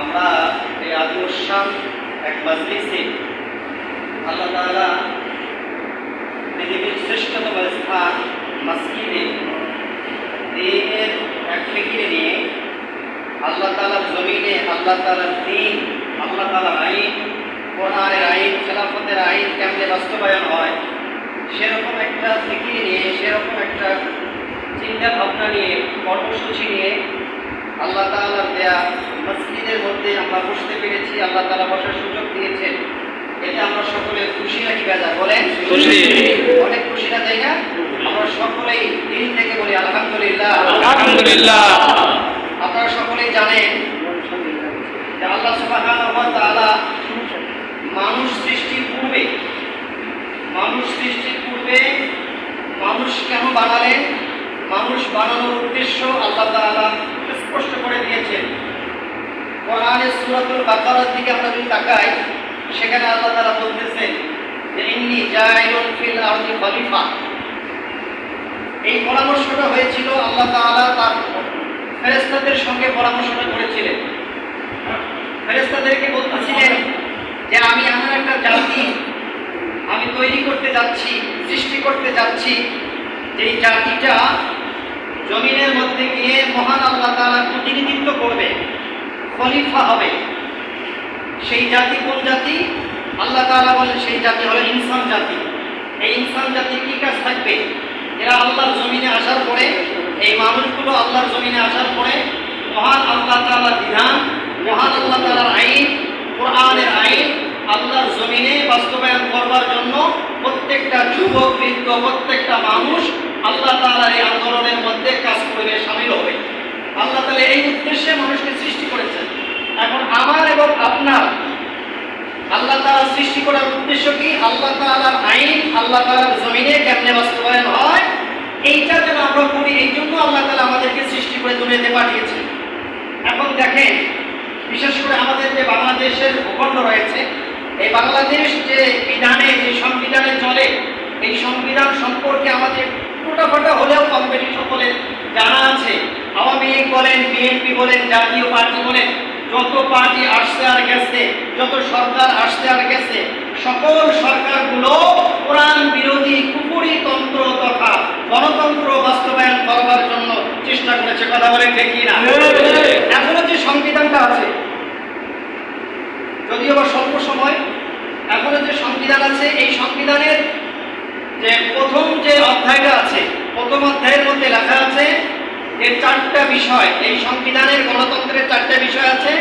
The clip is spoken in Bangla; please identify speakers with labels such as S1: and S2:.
S1: আমরা এই আদিউসাম এক মজলিসে আল্লাহ তাআলা পৃথিবীর শ্রেষ্ঠতম স্থান মসজিদে দিনের এক ফিকিরে নিয়ে আল্লাহ তাআলার জমিনে, আল্লাহ তাআলার দিন, আল্লাহ তাআলার আইন, কোরআনের আইন, খেলাফতের আইন কেমনে বাস্তবায়ন হয়, সেরকম একটা ফিকির নিয়ে, সেরকম একটা চিন্তা ভাবনা নিয়ে, কর্মসূচি নিয়ে আল্লাহ তাআলার দেয়া মসজিদের মধ্যে আমরা বসতে পেরেছি আল্লাহ তাআলা বসার সুযোগ দিয়েছেন। এটা আমরা সকলে খুশি নাকি বেজা বলেন? অনেক খুশি না তাই না? আমরা সকলেই দিন থেকে বলি আলহামদুলিল্লাহ।
S2: আলহামদুলিল্লাহ।
S1: আপনারা সকলেই জানেন যে আল্লাহ তাআলা মানুষ সৃষ্টির পূর্বে মানুষ সৃষ্টির পূর্বে মানুষ কেন বানালেন? মানুষ বানানোর উদ্দেশ্য আল্লাহ তাআলা স্পষ্ট করে দিয়েছেন কোরআনের সূরাতুল বাকারার দিকে আমরা যদি তাকাই, সেখানে আল্লাহ তাআলা বলতেছেন যে, ইন্নী জাইলুন ফিল আরদি খলিফা। এই পরামর্শটা হয়েছিল আল্লাহ তাআলা তার ফেরেশতাদের সঙ্গে পরামর্শটা করেছিলেন। ফেরেশতাদেরকে বলতেছিলেন যে, আমি এমন একটা জাতি, আমি তৈরি করতে যাচ্ছি, সৃষ্টি করতে যাচ্ছি, যেই জাতিটা জমিনের মধ্যে গিয়ে মহান আল্লাহ তাআলা প্রতিনিধিত্ব করবে, খলিফা হবে। সেই জাতি কোন জাতি? আল্লাহ তাআলা বলেন সেই জাতি হলো ইনসান জাতি। এই ইনসান জাতির কি কাজ থাকবে? এরা আল্লাহর জমিনে আসার পরে, এই মানুষগুলো আল্লাহর জমিনে আসার পরে মহান আল্লাহ তাআলার বিধান, মহান আল্লাহ তাআলার আইন, কোরআনের আইন আল্লাহর জমিনে বাস্তবায়ন করবার জন্য প্রত্যেকটা যুবক, বৃদ্ধ, প্রত্যেকটা মানুষ আল্লাহ তাআলার এই আন্দোলনের মধ্যে কাজ করে সামিল হবে। আল্লাহ তাআলা এই উদ্দেশ্যে মানুষকে সৃষ্টি করেছেন। এখন আমার এবং আপনার আল্লাহ তাআলা সৃষ্টি করার উদ্দেশ্য কি? আল্লাহ তাআলার আইন, আল্লাহ তাআলার জমিনে কেমনে বাস্তবায়ন হয়? এইটা যেন আমরা করি, এই জন্য আল্লাহ তাআলা আমাদেরকে সৃষ্টি করে দুনিয়াতে পাঠিয়েছেন। এখন দেখেন, বিশেষ করে আমাদের যে বাংলাদেশের ভূখণ্ড রয়েছে, এই বাংলাদেশ যে বিধানে, যে সংবিধানে চলে, এই সংবিধান সম্পর্কে আমাদের ফোটাফোটা হলেও কম বেশি সকলের জানা আছে। আওয়ামী লীগ বলেন বিএনপি বলেন জাতীয় পার্টি বলেন যত পার্টি আসছে আর গেছে যত সরকার আসছে আর গেছে সকল সরকারগুলো কোরআন বিরোধী কুপুরি তন্ত্র তথা গণতন্ত্র বাস্তবায়ন করবার জন্য চেষ্টা করেছে। কথা বলে ঠিক না এখনও যে সংবিধানটা আছে যদিও বা স্বল্প সময় এখনও যে সংবিধান আছে এই সংবিধানের যে প্রথম যে অধ্যায়টা আছে, প্রথম অধ্যায়ের মধ্যে লেখা আছে যে চারটা বিষয়, এই সংবিধানের গণতন্ত্রের চারটা বিষয় আছে।